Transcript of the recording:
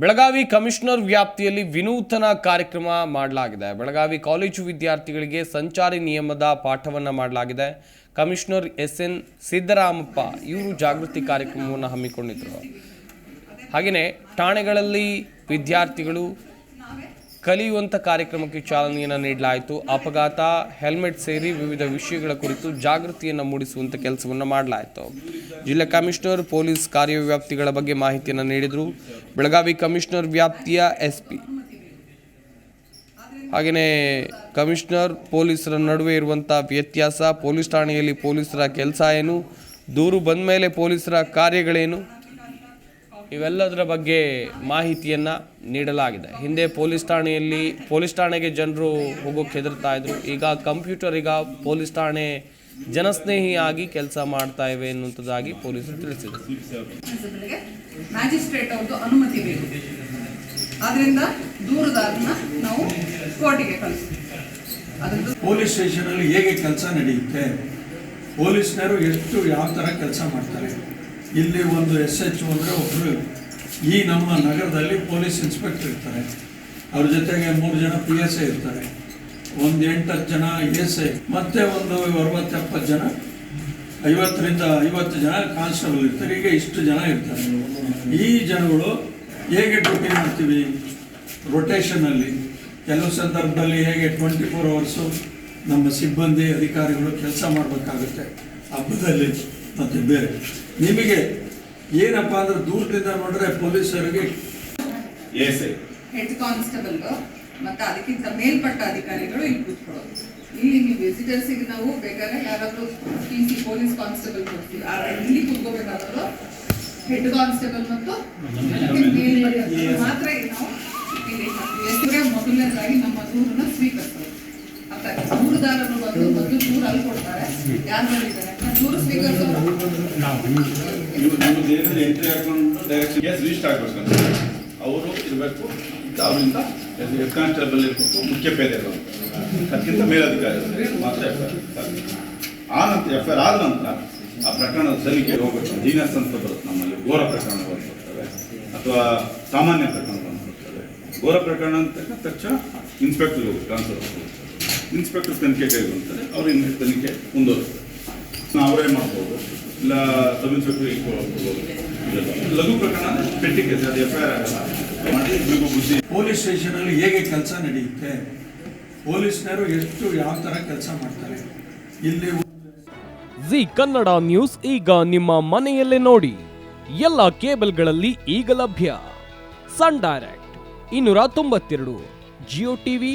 Belagavi commissioner ವ್ಯಾಪ್ತಿಯಲ್ಲಿ ವಿನೂತನ ಕಾರ್ಯಕ್ರಮ ಮಾಡಲಾಗಿದೆ. ಬೆಳಗಾವಿ ಕಾಲೇಜು ವಿದ್ಯಾರ್ಥಿಗಳಿಗೆ ಸಂಚಾರಿ ನಿಯಮದ ಪಾಠವನ್ನು ಮಾಡಲಾಗಿದೆ. ಕಮಿಷನರ್ ಎಸ್ ಎನ್ ಸಿದ್ದರಾಮಪ್ಪ ಇವರು ಜಾಗೃತಿ ಕಾರ್ಯಕ್ರಮವನ್ನು ಹಮ್ಮಿಕೊಂಡಿದ್ದರು ಹಾಗೆಯೇ ಠಾಣೆಗಳಲ್ಲಿ ವಿದ್ಯಾರ್ಥಿಗಳು ಕಲಿಯುವಂಥ ಕಾರ್ಯಕ್ರಮಕ್ಕೆ ಚಾಲನೆಯನ್ನು ನೀಡಲಾಯಿತು. ಅಪಘಾತ, ಹೆಲ್ಮೆಟ್ ಸೇರಿ ವಿವಿಧ ವಿಷಯಗಳ ಕುರಿತು ಜಾಗೃತಿಯನ್ನು ಮೂಡಿಸುವಂಥ ಕೆಲಸವನ್ನು ಮಾಡಲಾಯಿತು. ಜಿಲ್ಲಾ ಕಮಿಷನರ್, ಪೊಲೀಸ್ ಕಾರ್ಯವ್ಯಾಪ್ತಿಗಳ ಬಗ್ಗೆ ಮಾಹಿತಿಯನ್ನು ನೀಡಿದರು. ಬೆಳಗಾವಿ ಕಮಿಷನರ್ ವ್ಯಾಪ್ತಿಯ ಎಸ್ ಪಿ ಹಾಗೆಯೇ ಕಮಿಷನರ್ ಪೊಲೀಸರ ನಡುವೆ ಇರುವಂಥ ವ್ಯತ್ಯಾಸ, ಪೊಲೀಸ್ ಠಾಣೆಯಲ್ಲಿ ಪೊಲೀಸರ ಕೆಲಸ ಏನು? ದೂರು ಬಂದ ಮೇಲೆ ಪೊಲೀಸರ ಕಾರ್ಯಗಳೇನು? ಇವೆಲ್ಲದರ ಬಗ್ಗೆ ಮಾಹಿತಿಯನ್ನು ನೀಡಲಾಗಿದೆ. ಹಿಂದೆ ಪೊಲೀಸ್ ಠಾಣೆಯಲ್ಲಿ ಪೊಲೀಸ್ ಠಾಣೆಗೆ ಜನರು ಹೋಗೋಕೆ ಹೆದರ್ತಾ ಇದ್ರು. ಈಗ ಕಂಪ್ಯೂಟರ್ ಈಗ ಪೊಲೀಸ್ ಠಾಣೆ ಜನಸ್ನೇಹಿಯಾಗಿ ಕೆಲಸ ಮಾಡ್ತಾ ಇವೆ ಎನ್ನುವಂಥದ್ದಾಗಿ ಪೊಲೀಸರು ತಿಳಿಸಿದರು. ಮ್ಯಾಜಿಸ್ಟ್ರೇಟ್ ಅವ್ರದ್ದು ಅನುಮತಿ ಬೇಕು. ಆದ್ರಿಂದ ದೂರದಾರನ ನಾವು ಕೋರ್ಟಿಗೆ ಕಳಿಸ್ತೀವಿ. ಅದ್ರದ್ದು ಪೊಲೀಸ್ ಸ್ಟೇಷನಲ್ಲಿ ಹೇಗೆ ಕೆಲಸ ನಡೆಯುತ್ತೆ? ಪೊಲೀಸ್ನರು ಎಷ್ಟು ಯಾವ ಥರ ಕೆಲಸ ಮಾಡ್ತಾರೆ? ಇಲ್ಲಿ ಒಂದು ಎಸ್ ಎಚ್ ಅಂದರೆ ಒಬ್ಬರು ಈ ನಮ್ಮ ನಗರದಲ್ಲಿ ಪೊಲೀಸ್ ಇನ್ಸ್ಪೆಕ್ಟರ್ ಇರ್ತಾರೆ. ಅವ್ರ ಜೊತೆಗೆ ಮೂರು ಜನ ಪಿ ಎಸ್ ಐ ಇರ್ತಾರೆ. ಒಂದು ಎಂಟತ್ತು ಜನ ಎಸ್ ಐ, ಮತ್ತೆ ಒಂದು ಅರವತ್ತೆಪ್ಪತ್ತು ಜನ, ಐವತ್ತರಿಂದ ಐವತ್ತು ಜನ ಕಾನ್ಸ್ಟೇಬಲ್ ಇರ್ತಾರೆ. ಈಗ ಇಷ್ಟು ಜನ ಇರ್ತಾರೆ. ಈ ಜನಗಳು ಹೇಗೆ ಡ್ಯೂಟಿ ಮಾಡ್ತೀವಿ? ರೊಟೇಷನಲ್ಲಿ ಕೆಲವು ಸಂದರ್ಭದಲ್ಲಿ ಹೇಗೆ ಟ್ವೆಂಟಿ ಫೋರ್ ಅವರ್ಸು ನಮ್ಮ ಸಿಬ್ಬಂದಿ, ಅಧಿಕಾರಿಗಳು ಕೆಲಸ ಮಾಡಬೇಕಾಗುತ್ತೆ. ಹಬ್ಬದಲ್ಲಿ. ಮತ್ತು ಬೇರೆ. ನಿಮಗೆ ಏನಪ್ಪ ಅಂದ್ರೆ ದೂರದಿಂದ ನೋಡಿದ್ರೆ ಪೊಲೀಸರಿಗೆ ಹೆಡ್ ಕಾನ್ಸ್ಟೇಬಲ್ ಮತ್ತೆ ಅದಕ್ಕಿಂತ ಮೇಲ್ಪಟ್ಟ ಅಧಿಕಾರಿಗಳು ಇಲ್ಲಿ ಕೂತ್ಕೊಳ್ಳೋದು. ಇಲ್ಲಿ ನೀವು ವಿಸಿಟರ್ಸಿಗೆ ನಾವು ಬೇಕಾದ್ರೆ ಯಾರಾದರೂ ಟಿ ಸಿ ಪೊಲೀಸ್ ಕಾನ್ಸ್ಟೇಬಲ್ ಕೊಡ್ತೀವಿ. ಆದ್ರೆ ಇಲ್ಲಿ ಕೂತ್ಕೋಬೇಕಾದ್ರು ಹೆಡ್ ಕಾನ್ಸ್ಟೇಬಲ್ ಮತ್ತು ಮಾತ್ರ ಇಲ್ಲಿ ನಾವು ಮೊದಲನೇದಾಗಿ ನಮ್ಮ ದೂರನ್ನ ಸ್ವೀಕರಿಸೋದು. ಆಯ್ತಾ? ದೂರುದಾರರು ಅಲ್ಲಿ ಕೊಡ್ತಾರೆ. ಯಾರು ಎಂಟ್ರಿ ಹಾಕೊಂಡು ಡೈರೆಕ್ಷನ್ ರಿಜಿಸ್ಟರ್ ಆಗ್ಬೇಕಂತ ಅವರು ಇರಬೇಕು. ಅವರಿಂದ ಹೆಡ್ ಕಾನ್ಸ್ಟೇಬಲ್ ಇರಬೇಕು. ಮುಖ್ಯ ಪೇದೆ ಅದಕ್ಕಿಂತ ಮೇಲಧಿಕಾರಿ ಮಾತ್ರ ಎಫ್ ಆ ನಂತರ ಎಫ್ ಐ ಆದ ನಂತರ ಆ ಪ್ರಕರಣದ ಸಲ್ಲಿಕೆ ಹೋಗಬೇಕು. ಜೀನಸ್ ಅಂತ ಬರುತ್ತೆ ನಮ್ಮಲ್ಲಿ ಘೋರ ಪ್ರಕರಣ ಬರ್ತವೆ ಅಥವಾ ಸಾಮಾನ್ಯ ಪ್ರಕರಣ ಬಂದ್ಬಿಡ್ತವೆ. ಘೋರ ಪ್ರಕರಣ ಅಂತ ತಕ್ಷಣ ಇನ್ಸ್ಪೆಕ್ಟರ್ ಟ್ರಾನ್ಸ್ಫರ್ ಇನ್ಸ್ಪೆಕ್ಟರ್ ತನಿಖೆ ಕೈಗೊಳ್ತಾರೆ ಅವ್ರ ಇನ್ನು ತನಿಖೆ ಮುಂದುವರಿಸ್ತಾರೆ ನಾವು ಅವರೇ ಮಾಡ್ಬೋದು. ಇಲ್ಲ ಸಬ್ ಇನ್ಸ್ಪೆಕ್ಟರ್ ಇಟ್ಕೊಳ್ಬೋದು. ಲಘು ಪ್ರಕರಣ ಪೆಟ್ಟಿ ಕೇಸ್ ಅದು ಎಫ್ ಐ ಆರ್ ಆಗಲ್ಲ. ಮಾಡಿ ಇಬ್ಬರಿಗೂ ಬುದ್ಧಿ. ಪೊಲೀಸ್ ಸ್ಟೇಷನಲ್ಲಿ ಹೇಗೆ ಕೆಲಸ ನಡೆಯುತ್ತೆ? ಪೊಲೀಸ್ನರು ಎಷ್ಟು ಯಾವ ಥರ ಕೆಲಸ ಮಾಡ್ತಾರೆ? ಇಲ್ಲಿ ಜಿ ಕನ್ನಡ ನ್ಯೂಸ್ ಈಗ ನಿಮ್ಮ ಮನೆಯಲ್ಲೇ ನೋಡಿ. ಎಲ್ಲ ಕೇಬಲ್ಗಳಲ್ಲಿ ಈಗ ಲಭ್ಯ. ಸನ್ ಡೈರೆಕ್ಟ್ ಇನ್ನೂರ ತೊಂಬತ್ತೆರಡು ಜಿಯೋ ಟಿವಿ